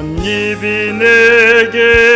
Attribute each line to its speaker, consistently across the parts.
Speaker 1: 한 입이 내게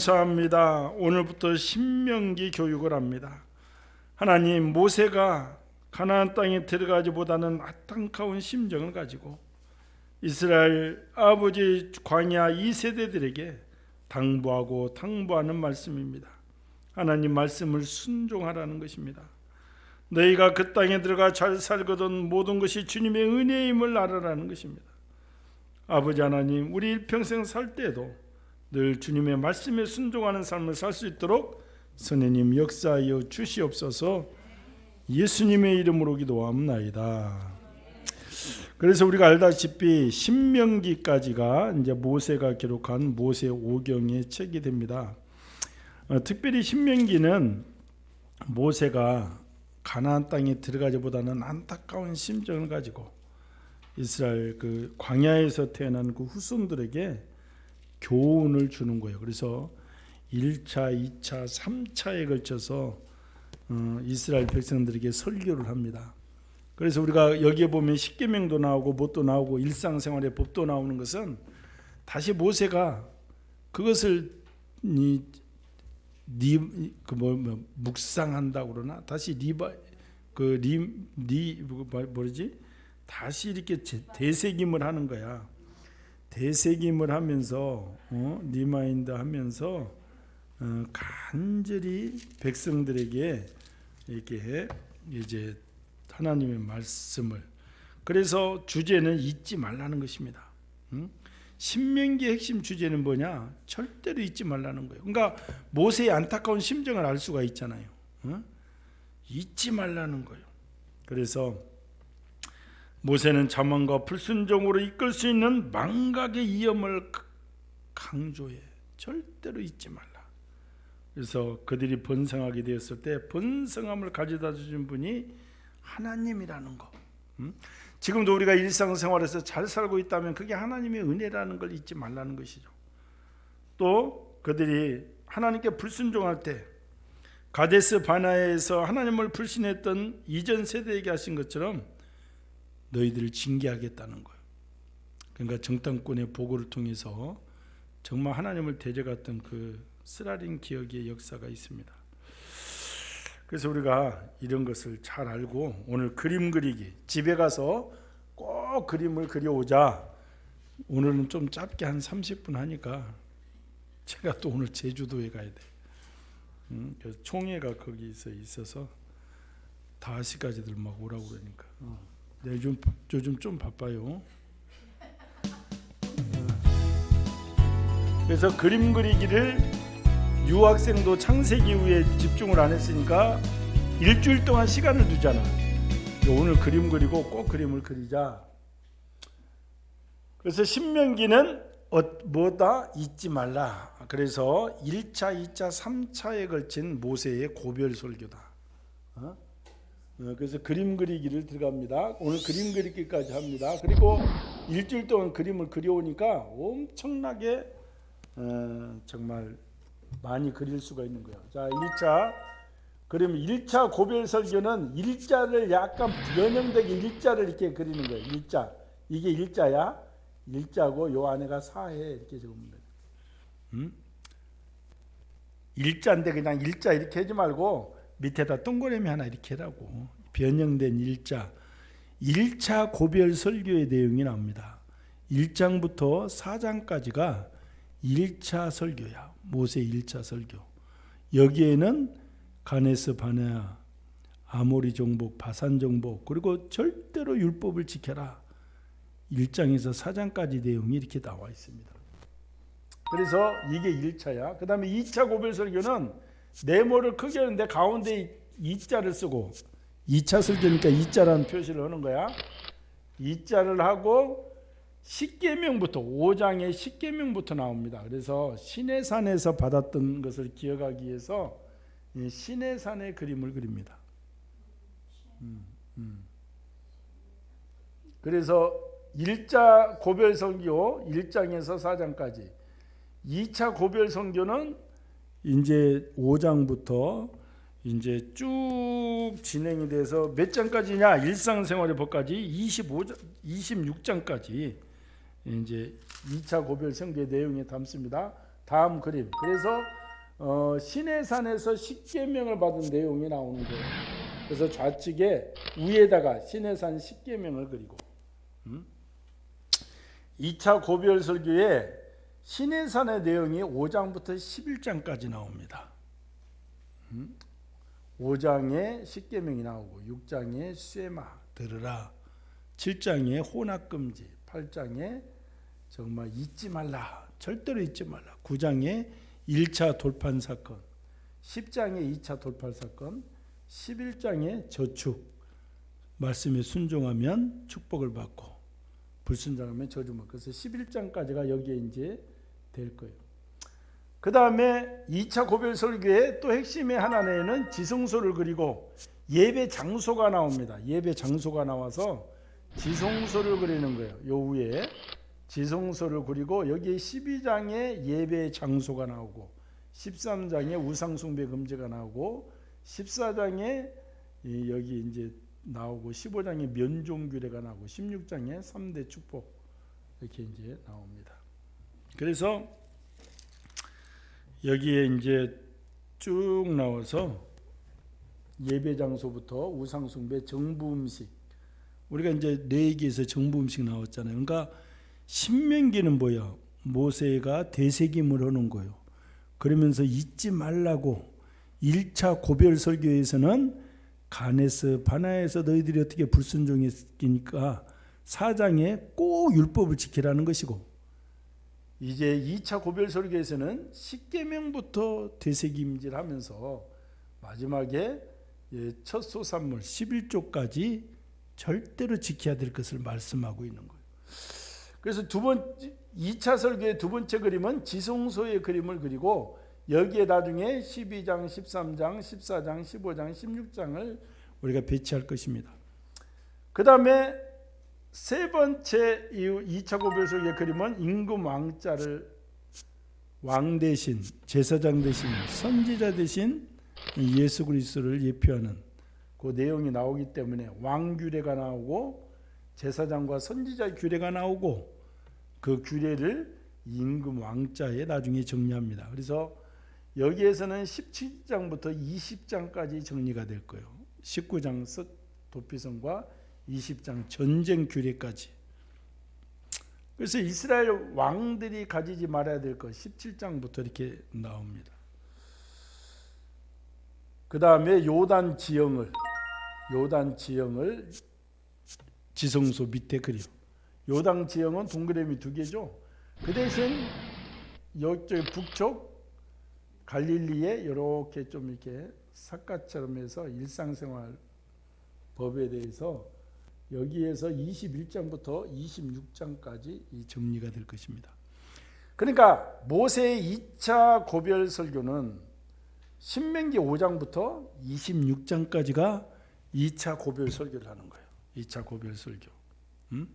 Speaker 1: 감사합니다 오늘부터 신명기 교육을 합니다 하나님 모세가 가나안 땅에 들어가지보다는 안타까운 심정을 가지고 이스라엘 아버지 광야 2세대들에게 당부하고 당부하는 말씀입니다. 하나님 말씀을 순종하라는 것입니다. 너희가 그 땅에 들어가 잘 살거든 모든 것이 주님의 은혜임을 알아라는 것입니다. 아버지 하나님, 우리 일평생 살 때도 늘 주님의 말씀에 순종하는 삶을 살 수 있도록 선생님 역사하여 주시옵소서. 예수님의 이름으로 기도합나이다. 그래서 우리가 알다시피 신명기까지가 이제 모세가 기록한 모세 오경의 책이 됩니다. 어, 특별히 신명기는 모세가 가나안 땅에 들어가기보다는 안타까운 심정을 가지고 이스라엘 그 광야에서 태어난 그 후손들에게 교훈을 주는 거예요. 그래서 1차, 2차, 3차에 걸쳐서 어, 이스라엘 백성들에게 설교를 합니다. 그래서 우리가 여기에 보면 십계명도 나오고 뭣도 나오고 일상생활의 법도 나오는 것은 다시 모세가 그것을 이그뭐 뭐, 묵상한다고 그러나 다시 리바 그리리 뭐지 다시 이렇게 되새김을 하는 거야. 되새김을 하면서 어? 리마인드 하면서 어, 간절히 백성들에게 이렇게 이제 하나님의 말씀을 그래서 주제는 잊지 말라는 것입니다. 응? 신명기의 핵심 주제는 뭐냐? 절대로 잊지 말라는 거예요. 그러니까 모세의 안타까운 심정을 알 수가 있잖아요. 응? 잊지 말라는 거예요. 그래서 모세는 자만과 불순종으로 이끌 수 있는 망각의 위험을 강조해. 절대로 잊지 말라. 그래서 그들이 번성하게 되었을 때 번성함을 가져다 주신 분이 하나님이라는 거. 음? 지금도 우리가 일상생활에서 잘 살고 있다면 그게 하나님의 은혜라는 걸 잊지 말라는 것이죠. 또 그들이 하나님께 불순종할 때 가데스 바나에서 하나님을 불신했던 이전 세대에게 하신 것처럼 너희들을 징계하겠다는 거예요. 그러니까 정탐꾼의 보고를 통해서 정말 하나님을 대적했던 그 쓰라린 기억의 역사가 있습니다. 그래서 우리가 이런 것을 잘 알고 오늘 그림 그리기 집에 가서 꼭 그림을 그려오자. 오늘은 좀 짧게 한 30분 하니까 제가 또 오늘 제주도에 가야 돼. 음, 그래서 총회가 거기서 있어서 5시까지들 막 오라고 그러니까. 어. 네, 요즘 요즘 좀 바빠요. 어. 그래서 그림 그리기를 유학생도 창세기 후에 집중을 안 했으니까 일주일 동안 시간을 두잖아. 오늘 그림 그리고 꼭 그림을 그리자. 그래서 신명기는 어, 뭐다 잊지 말라. 그래서 1차, 2차, 3차에 걸친 모세의 고별 설교다. 어? 어, 그래서 그림 그리기를 들어갑니다. 오늘 그림 그리기까지 합니다. 그리고 일주일 동안 그림을 그려오니까 엄청나게 어, 정말 많이 그릴 수가 있는 거예요. 자, 1차 그러면 1차 고별 설교는 일자를 약간 변형되게 일자를 이렇게 그리는 거예요. 일자. 이게 일자야. 일자고 요 안에가 사해 이렇게 적으면 돼요. 음? 일자인데 그냥 일자 이렇게 하지 말고 밑에다 동그라미 하나 이렇게 하라고 변형된 일자 1차 고별 설교의 내용이 나옵니다. 1장부터 4장까지가 1차 설교야. 모세 1차 설교. 여기에는 가네스 바네아 아모리 정복, 바산 정복 그리고 절대로 율법을 지켜라. 1장에서 4장까지 내용이 이렇게 나와 있습니다. 그래서 이게 1차야. 그 다음에 2차 고별 설교는 네모를 크게 하는데 가운데 2자를 쓰고 2차 설교니까 2자라는 표시를 하는 거야. 2자를 하고 십계명부터 5장의 십계명부터 나옵니다. 그래서 시내산에서 받았던 것을 기억하기 위해서 이 시내산의 그림을 그립니다. 음, 음. 그래서 1자 고별 선교 1장에서 4장까지 2차 고별 선교는 이제 5장부터 이제 쭉 진행이 돼서 몇 장까지냐 일상생활의 법까지 25장 26장까지 이제 2차 고별 선교의 내용에 담습니다. 다음 그림. 그래서 어, 시내산에서 십계명을 받은 내용이 나오는 거예요. 그래서 좌측에 위에다가 시내산 십계명을 그리고 음? 2차 고별 설교에 시내산의 내용이 5장부터 11장까지 나옵니다. 음? 5장에 십계명이 나오고 6장에 쇠마 들으라 7장에 혼합 금지 8장에 정말 잊지 말라 절대로 잊지 말라 9장에 1차 돌판 사건 10장에 2차 돌판 사건 11장에 저축 말씀에 순종하면 축복을 받고 불순종하면 저주만 그래서 11장까지가 여기에 이제 될 거예요. 그 다음에 2차 고별 설교의 또 핵심의 하나는 지성소를 그리고 예배 장소가 나옵니다. 예배 장소가 나와서 지성소를 그리는 거예요. 요 위에 지성소를 그리고 여기에 12장에 예배 장소가 나오고 13장에 우상숭배 금지가 나오고 14장에 여기 이제 나오고 15장에 면종 규례가 나오고 16장에 3대 축복 이렇게 이제 나옵니다. 그래서 여기에 이제 쭉 나와서 예배 장소부터 우상 숭배, 정부 음식 우리가 이제 레이기에서 정부 음식 나왔잖아요. 그러니까 신명기는 뭐야? 모세가 대세김을 하는 거예요. 그러면서 잊지 말라고 1차 고별 설교에서는 가네스 바나에서 너희들이 어떻게 불순종했으니까 사장에 꼭 율법을 지키라는 것이고 이제 2차 고별 설교에서는 십계명부터 되새김질 하면서 마지막에 예, 첫 소산물 11조까지 절대로 지켜야 될 것을 말씀하고 있는 거예요. 그래서 두 번 2차 설교의 두 번째 그림은 지성소의 그림을 그리고 여기에 나중에 12장, 13장, 14장, 15장, 16장을 우리가 배치할 것입니다. 그 다음에 세 번째 2차 고별설의 그림은 임금 왕자를 왕 대신 제사장 대신 선지자 대신 예수 그리스도를 예표하는 그 내용이 나오기 때문에 왕 규례가 나오고 제사장과 선지자 규례가 나오고 그 규례를 임금 왕자에 나중에 정리합니다. 그래서 여기에서는 17장부터 20장까지 정리가 될 거예요. 19장 도피성과 20장 전쟁 규례까지. 그래서 이스라엘 왕들이 가지지 말아야 될 것 17장부터 이렇게 나옵니다. 그 다음에 요단 지형을 요단 지형을 지성소 밑에 그려. 요단 지형은 동그라미 두 개죠. 그 대신 이쪽 북쪽 갈릴리에 이렇게 좀 이렇게 삿갓처럼 해서 일상생활 법에 대해서 여기에서 21장부터 26장까지 이 정리가 될 것입니다. 그러니까 모세의 2차 고별 설교는 신명기 5장부터 26장까지가 2차 고별 설교를 하는 거예요. 2차 고별 설교. 음?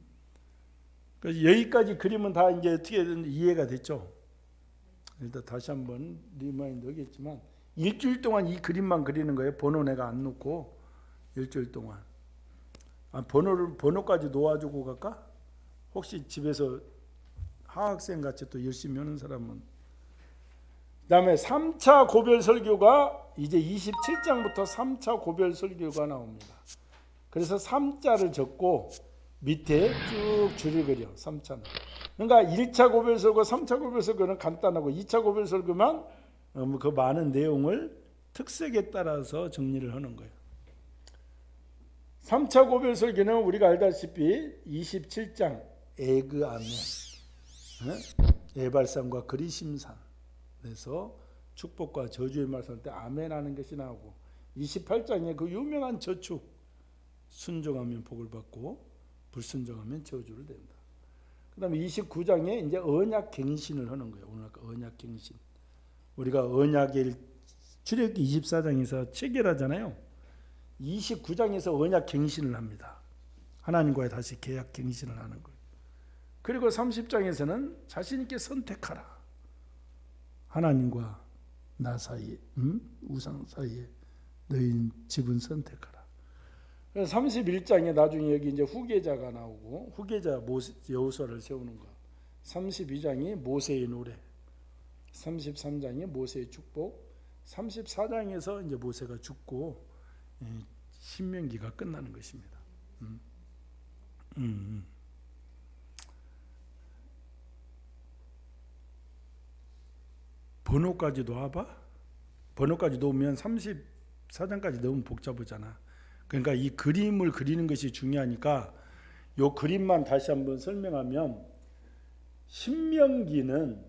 Speaker 1: 여기까지 그림은 다 이제 어떻게든 이해가 됐죠. 일단 다시 한번 리마인드 하겠지만 일주일 동안 이 그림만 그리는 거예요. 번호 내가 안 놓고 일주일 동안. 아, 번호를 번호까지 놓아주고 갈까? 혹시 집에서 하학생 같이 또 열심히 하는 사람은 그다음에 3차 고별 설교가 이제 27장부터 3차 고별 설교가 나옵니다. 그래서 3자를 적고 밑에 쭉 줄을 그려 3차는. 그러니까 1차 고별 설교, 3차 고별 설교는 간단하고 2차 고별 설교만 어, 뭐그 많은 내용을 특색에 따라서 정리를 하는 거예요. 3차 고별 설교는 우리가 알다시피 27장 에그 아멘 에발산과 그리심산에서 축복과 저주의 말씀 때 아멘하는 것이 나오고 28장에 그 유명한 저축 순종하면 복을 받고 불순종하면 저주를 된다. 그다음에 29장에 이제 언약 갱신을 하는 거예요. 오늘 아까 언약 갱신. 우리가 언약의 출애굽기 24장에서 체결하잖아요. 29장에서 언약 갱신을 합니다. 하나님과의 다시 계약 갱신을 하는 거예요. 그리고 30장에서는 자신 있게 선택하라. 하나님과 나 사이에, 음? 우상 사이에 너희 집은 선택하라. 그래서 31장에 나중에 여기 이제 후계자가 나오고 후계자 모세 여호수아를 세우는 거. 32장이 모세의 노래. 33장이 모세의 축복. 34장에서 이제 모세가 죽고 예, 신명기가 끝나는 것입니다. 음. 음, 음. 번호까지 넣어봐. 번호까지 넣으면 34장까지 너무 복잡하잖아. 그러니까 이 그림을 그리는 것이 중요하니까 요 그림만 다시 한번 설명하면 신명기는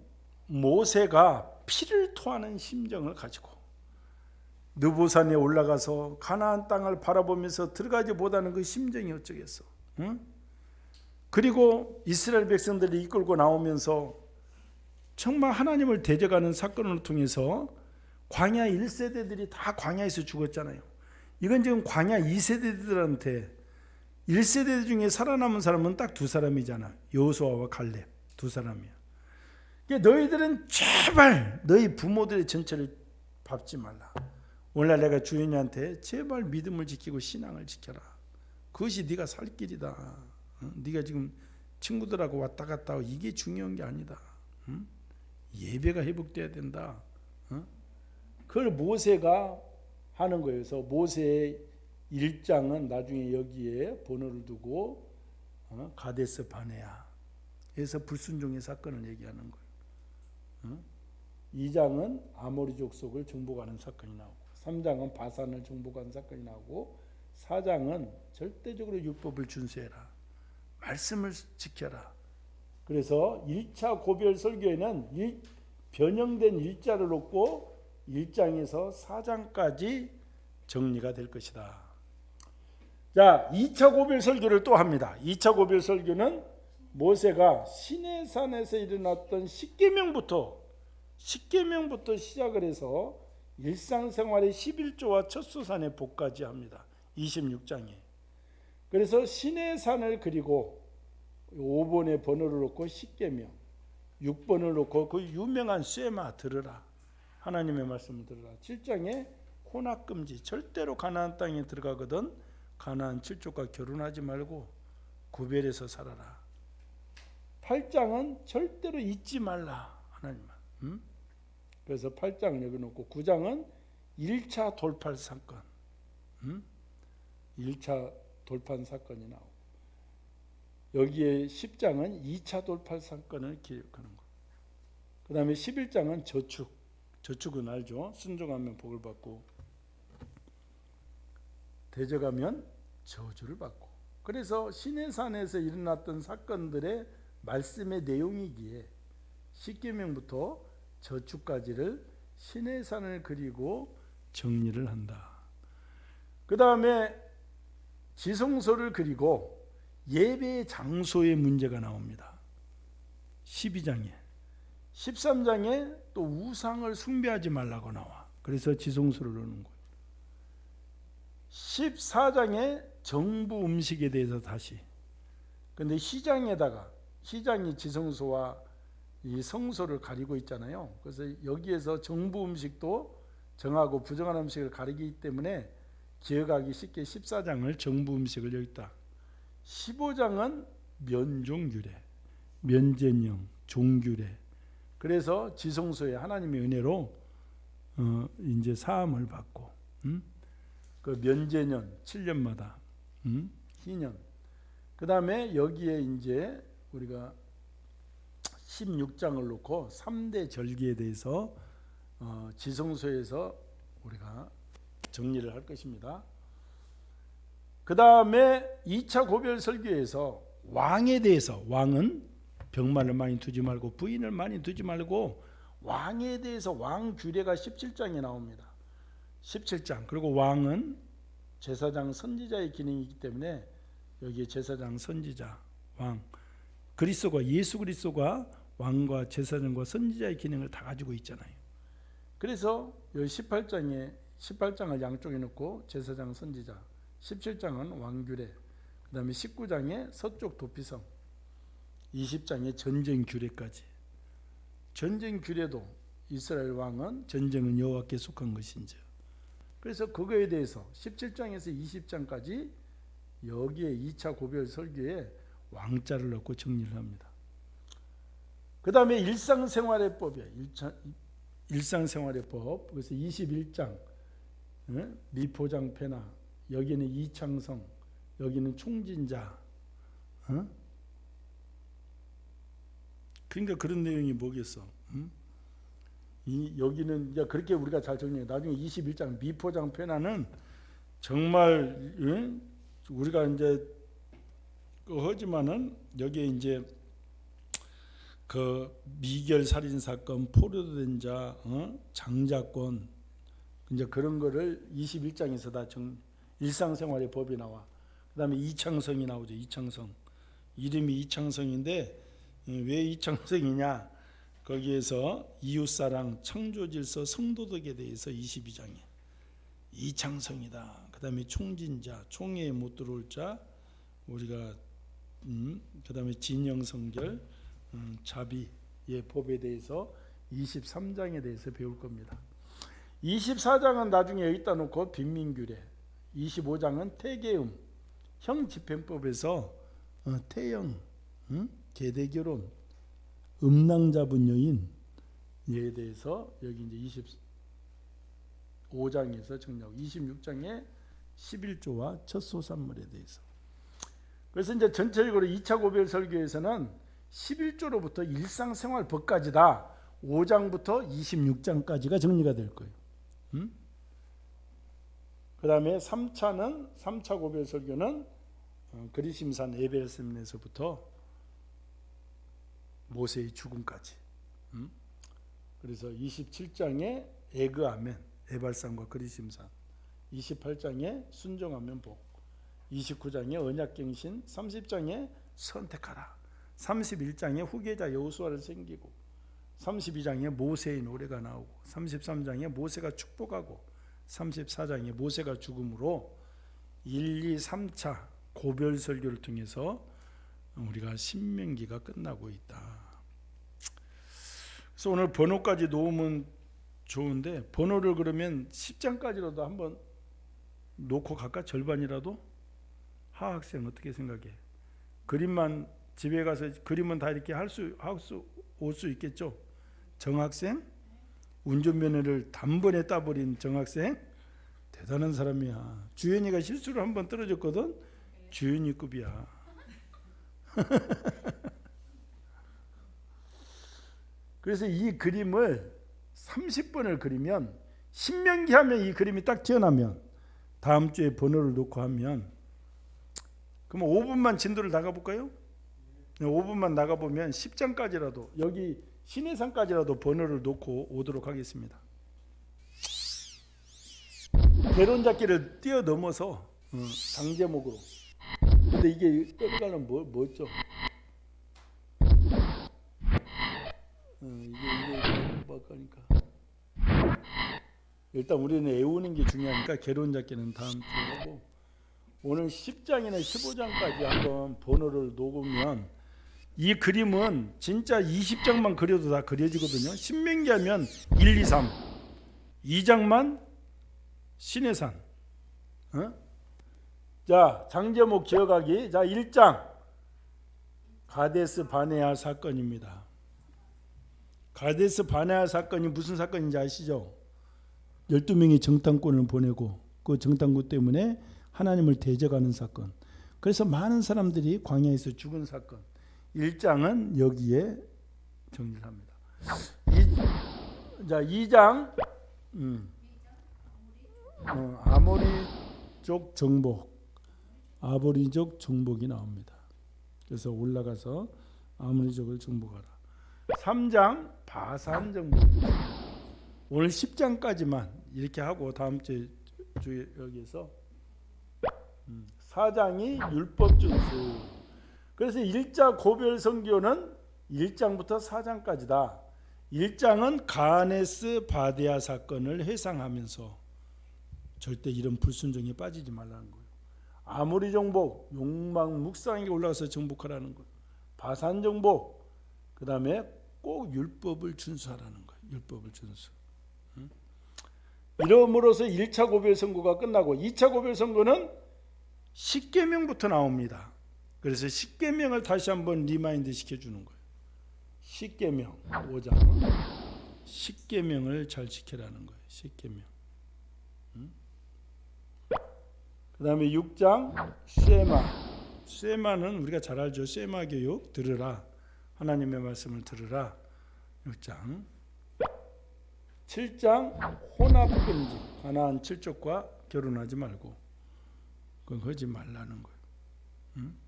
Speaker 1: 모세가 피를 토하는 심정을 가지고 느보산에 올라가서 가나안 땅을 바라보면서 들어가지 못하는 그 심정이 어쩌겠어. 응? 그리고 이스라엘 백성들이 이끌고 나오면서 정말 하나님을 대적하는 사건을 통해서 광야 1세대들이 다 광야에서 죽었잖아요. 이건 지금 광야 2세대들한테 1세대 중에 살아남은 사람은 딱 두 사람이잖아. 여호수아와 갈렙 두 사람이야. 그러니까 너희들은 제발 너희 부모들의 전체를 밟지 말라. 오늘날 내가 주인한테 제발 믿음을 지키고 신앙을 지켜라. 그것이 네가 살 길이다. 어? 네가 지금 친구들하고 왔다 갔다 하고 이게 중요한 게 아니다. 응? 예배가 회복돼야 된다. 어? 그걸 모세가 하는. 그래서 모세의 일장은 나중에 여기에 번호를 두고 어? 가데스 바네아. 에서 불순종의 사건을 얘기하는 거예요. 어? 2장은 아모리 족 속을 정복하는 사건이 나오고 3장은 바산을 정복하는 사건이 나오고 4장은 절대적으로 율법을 준수해라. 말씀을 지켜라. 그래서 1차 고별 설교에는 일, 변형된 일자를 놓고 1장에서 4장까지 정리가 될 것이다. 자, 2차 고별 설교를 또 합니다. 2차 고별 설교는 모세가 시내산에서 일어났던 십계명부터 십계명부터 시작을 해서 일상생활의 11조와 첫수산의 복까지 합니다. 26장에. 그래서 시내산을 그리고 5번의 번호를 놓고 십계명, 6번을 놓고 그 유명한 쇠마 들으라. 하나님의 말씀을 들으라. 7장에 혼합 금지. 절대로 가나안 땅에 들어가거든 가나안 칠족과 결혼하지 말고 구별해서 살아라. 8장은 절대로 잊지 말라. 하나님만. 음? 그래서 8장 여기 놓고 9장은 1차 돌팔 사건. 음? 1차 돌판 사건이 나오고 여기에 10장은 2차 돌팔 사건을 기억하는 거. 그 다음에 11장은 저축. 저축은 알죠? 순종하면 복을 받고 대적하면 저주를 받고 그래서 시내산에서 일어났던 사건들의 말씀의 내용이기에 십계명부터 저축까지를 시내산을 그리고 정리를 한다. 그 다음에 지성소를 그리고 예배 장소의 문제가 나옵니다. 12장에 13장에 또 우상을 숭배하지 말라고 나와. 그래서 지성소를 넣는 거예요. 14장에 정부 음식에 대해서 다시. 근데 시장에다가 시장이 지성소와 이 성소를 가리고 있잖아요. 그래서 여기에서 정부 음식도 정하고 부정한 음식을 가리기 때문에 기억하기 쉽게 14장을 정부 음식을 여기 있다. 15장은 면종규례, 면제령, 종규례, 그래서 지성소에 하나님의 은혜로 어, 이제 사함을 받고 음? 그 면제년 7년마다 음? 희년 그 다음에 여기에 이제 우리가 16장을 놓고 3대 절기에 대해서 어, 지성소에서 우리가 정리를 할 것입니다. 그 다음에 2차 고별 설교에서 왕에 대해서 왕은 병마를 많이 두지 말고 부인을 많이 두지 말고 왕에 대해서 왕 규례가 17장에 나옵니다. 17장 그리고 왕은 제사장 선지자의 기능이기 때문에 여기에 제사장 선지자 왕 그리스도가 예수 그리스도가 왕과 제사장과 선지자의 기능을 다 가지고 있잖아요. 그래서 여기 18장에 18장을 양쪽에 놓고 제사장 선지자 17장은 왕규례 그 다음에 19장에 서쪽 도피성 20장에 전쟁 규례까지 전쟁 규례도 이스라엘 왕은 전쟁은 여호와께 속한 것인지 그래서 그거에 대해서 17장에서 20장까지 여기에 2차 고별 설교에 왕자를 넣고 정리를 합니다. 그 다음에 일상생활의 법이에요. 일상생활의 법. 그래서 21장 예? 미포장패나 여기는 이창성, 여기는 총진자. 어? 그러니까 그런 내용이 뭐겠어? 응? 이 여기는 이제 그렇게 우리가 잘 정리해. 나중에 21장 미포장패나는 정말 응? 우리가 이제 그 하지만은 여기에 이제 그 미결 살인 사건, 포로된 자, 어? 장자권 이제 그런 거를 21장에서 다 정, 일상생활의 법이 나와. 그다음에 이창성이 나오죠. 이창성 이름이 이창성인데 왜 이창성이냐? 거기에서 이웃사랑, 창조질서, 성도덕에 대해서 22장에 이창성이다. 그다음에 총진자, 총회에 못 들어올 자, 우리가 음, 그다음에 진영성결, 음, 자비의 법에 대해서 23장에 대해서 배울 겁니다. 24장은 나중에 여기다 놓고 빈민규례, 25장은 태계음, 형집행법에서 어, 태형, 음? 계대결혼, 음낭 잡은 여인에 대해서 여기 이제 25장에서 정리하고 26장에 11조와 첫 소산물에 대해서 그래서 이제 전체적으로 2차 고별 설교에서는 11조로부터 일상생활 법까지다 5장부터 26장까지가 정리가 될 거예요. 음? 그 다음에 3차는 3차 고별 설교는 어, 그리심산 에벨세민에서부터 모세의 죽음까지. 음? 그래서 27장에 에그아멘 에발산과 그리심산, 28장에 순종하면 복, 29장에 언약갱신, 30장에 선택하라, 31장에 후계자 여호수아를 생기고, 32장에 모세의 노래가 나오고, 33장에 모세가 축복하고, 34장에 모세가 죽음으로 1, 2, 3차 고별 설교를 통해서 우리가 신명기가 끝나고 있다. 그래서 오늘 번호까지 놓으면 좋은데 번호를 그러면 10장까지라도 한번 놓고 갈까? 절반이라도? 하 학생 어떻게 생각해? 그림만 집에 가서 그림은 다 이렇게 할수올수 있겠죠? 정학생? 운전면허를 단번에 따버린 정학생? 대단한 사람이야. 주연이가 실수를 한번 떨어졌거든? 주연이급이야. 그래서 이 그림을 30번을 그리면 신명기 하면 이 그림이 딱 튀어나면 다음 주에 번호를 놓고 하면 그럼 5분만 진도를 나가 볼까요? 5분만 나가 보면 10장까지라도 여기 신해산까지라도 번호를 놓고 오도록 하겠습니다. 개론잡기를 뛰어넘어서 어, 장제목으로. 근데 이게 때가는 뭐 뭐죠? 어, 이게 뭐니까 일단 우리는 애우는 게 중요하니까 개론잡기는 다음 주에 하고 오늘 10장이나 15장까지 한번 번호를 녹으면 이 그림은 진짜 20장만 그려도 다 그려지거든요. 신명기 하면 1, 2, 3. 2장만 신의 산. 어? 자, 장제목 기억하기. 자, 1장. 가데스 바네아 사건입니다. 가데스 바네아 사건이 무슨 사건인지 아시죠? 12명의 정탐꾼을 보내고 그 정탐꾼 때문에 하나님을 대적하는 사건. 그래서 많은 사람들이 광야에서 죽은 사건. 1장은 여기에 정리합니다. 이, 자, 2장 음. 어, 아모리족 정복. 아모리족 정복이 나옵니다. 그래서 올라가서 아모리족을 정복하라. 3장 바산 정복. 오늘 10장까지만 이렇게 하고 다음 주 주에 여기서 4장이 율법 준수. 그래서 1자 고별 선교는 1장부터 4장까지다. 1장은 가네스 바데아 사건을 회상하면서 절대 이런 불순종에 빠지지 말라는 거예요. 아무리 정복, 욕망 묵상에게 올라가서 정복하라는 거예요. 바산 정복, 그 다음에 꼭 율법을 준수하라는 거예요. 율법을 준수. 응? 이러므로서 1차 고별 선고가 끝나고 2차 고별 선고는 10계명부터 나옵니다. 그래서 10계명을 다시 한번 리마인드 시켜주는 거예요. 10계명 5장 10계명을 잘 지켜라는 거예요. 10계명. 그 다음에 6장 쉐마 쉐마는 우리가 잘 알죠. 쉐마 교육 들으라. 하나님의 말씀을 들으라. 6장 7장 혼합 금지 가나안 칠족과 결혼하지 말고 그건 하지 말라는 거예요. 응?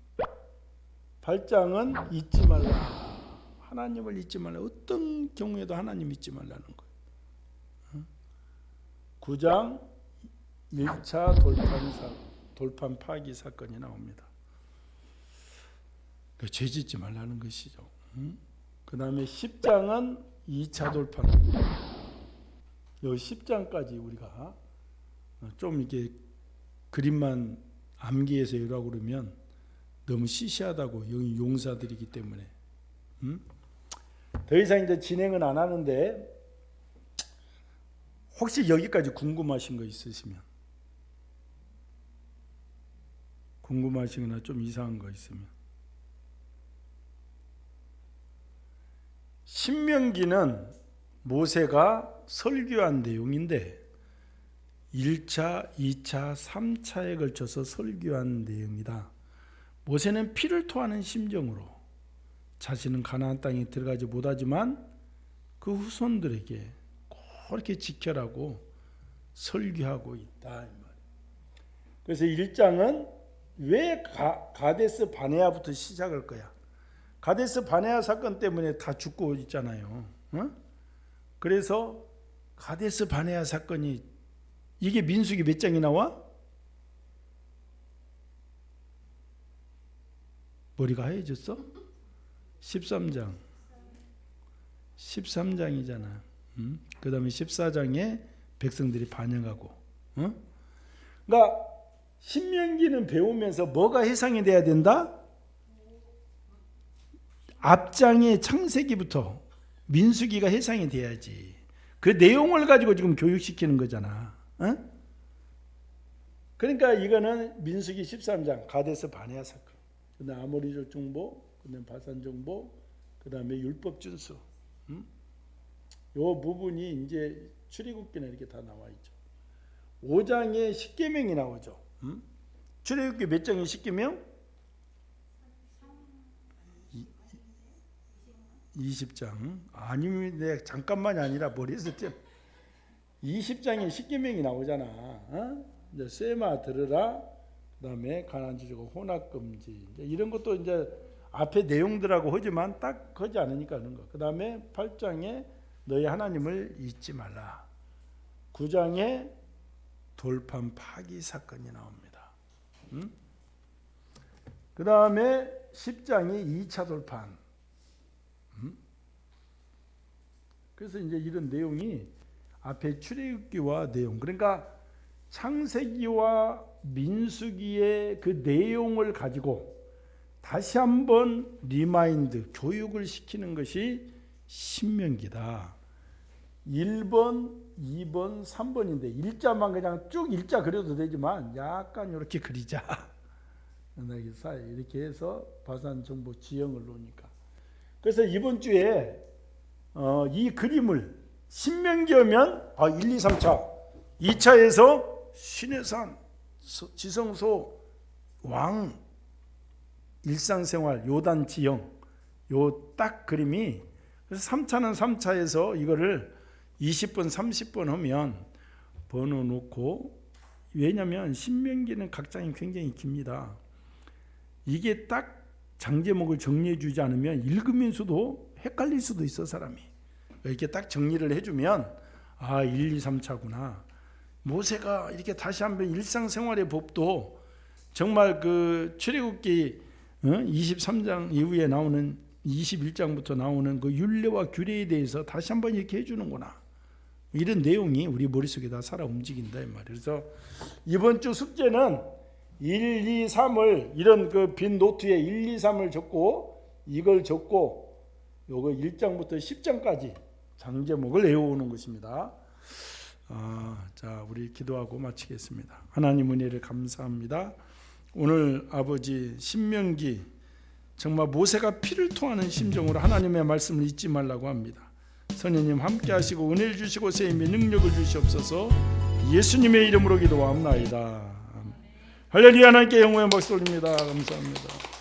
Speaker 1: 8장은 잊지 말라. 하나님을 잊지 말라. 어떤 경우에도 하나님 잊지 말라는 거예요. 응? 9장 1차 돌판 사 돌판 파기 사건이 나옵니다. 그 죄짓지 말라는 것이죠. 응? 그 다음에 10장은 2차 돌판. 요 10장까지 우리가 좀 이게 그림만 암기해서 이라고 그러면 너무 시시하다고 여기 용사들이기 때문에 음? 더 이상 이제 진행은 안 하는데 혹시 여기까지 궁금하신 거 있으시면 궁금하시거나 좀 이상한 거 있으면 신명기는 모세가 설교한 내용인데 1차, 2차, 3차에 걸쳐서 설교한 내용이다. 모세는 피를 토하는 심정으로 자신은 가나안 땅에 들어가지 못하지만 그 후손들에게 그렇게 지켜라고 설교하고 있다. 그래서 1장은 왜 가, 가데스 바네아부터 시작할 거야? 가데스 바네아 사건 때문에 다 죽고 있잖아요. 어? 그래서 가데스 바네아 사건이 이게 민수기 몇 장이 나와? 머리가 하얘졌어? 13장. 13장이잖아. 음? 그 다음에 14장에 백성들이 반영하고. 어? 그러니까 신명기는 배우면서 뭐가 해상이 돼야 된다? 앞장의 창세기부터 민수기가 해상이 돼야지. 그 내용을 가지고 지금 교육시키는 거잖아. 어? 그러니까 이거는 민수기 13장 가데스 바네아 사건. 그다음 아모리족 정보, 그다음 바산 정보, 그다음에 율법 준수. 음? 요 부분이 이제 출애굽기나 이렇게 다 나와 있죠. 5장에 10계명이 나오죠. 음? 출애굽기 몇 장에 10계명? 20장. 아니 내 잠깐만이 아니라 머리에서 뛰어 20장에 10계명이 나오잖아. 어? 이제 세마 들으라. 그다음에 가난지주고 혼합 금지. 이런 것도 이제 앞에 내용들하고 하지만 딱 하지 않으니까 하는 거. 그다음에 8장에 너희 하나님을 잊지 말라. 9장에 돌판 파기 사건이 나옵니다. 음? 그다음에 10장이 2차 돌판. 음? 그래서 이제 이런 내용이 앞에 출애굽기와 내용 그러니까 창세기와 민수기의 그 내용을 가지고 다시 한번 리마인드 교육을 시키는 것이 신명기다. 1번, 2번, 3번인데 일자만 그냥 쭉 일자 그려도 되지만 약간 이렇게 그리자. 이렇게 해서 바산 정보 지형을 놓으니까. 그래서 이번 주에 어, 이 그림을 신명기하면 아 1, 2, 3차 2차에서 신해산 서- 지성소 왕 일상생활 요단 지형 요 딱 그림이 그래서 3차는 3차에서 이거를 20번 30번 하면 번호 놓고 왜냐하면 신명기는 각 장이 굉장히 깁니다. 이게 딱 장제목을 정리해 주지 않으면 읽으면서도 헷갈릴 수도 있어 사람이. 이렇게 딱 정리를 해 주면 아 1, 2, 3차구나. 모세가 이렇게 다시 한번 일상생활의 법도 정말 그 출애굽기 어? 23장 이후에 나오는 21장부터 나오는 그 율례와 규례에 대해서 다시 한번 이렇게 해주는구나. 이런 내용이 우리 머릿속에 다 살아 움직인다 이 말이에요. 그래서 이번 주 숙제는 1, 2, 3을 이런 그 빈 노트에 1, 2, 3을 적고 이걸 적고 요거 1장부터 10장까지 장제목을 외워오는 것입니다. 아, 자, 우리 기도하고 마치겠습니다. 하나님 은혜를 감사합니다. 오늘 아버지 신명기 정말 모세가 피를 토하는 심정으로 하나님의 말씀을 잊지 말라고 합니다. 선생님 함께 하시고 은혜를 주시고 세임의 능력을 주시옵소서 예수님의 이름으로 기도합나이다. 할렐루야 하나님께 영광의 박수 올립니다. 감사합니다.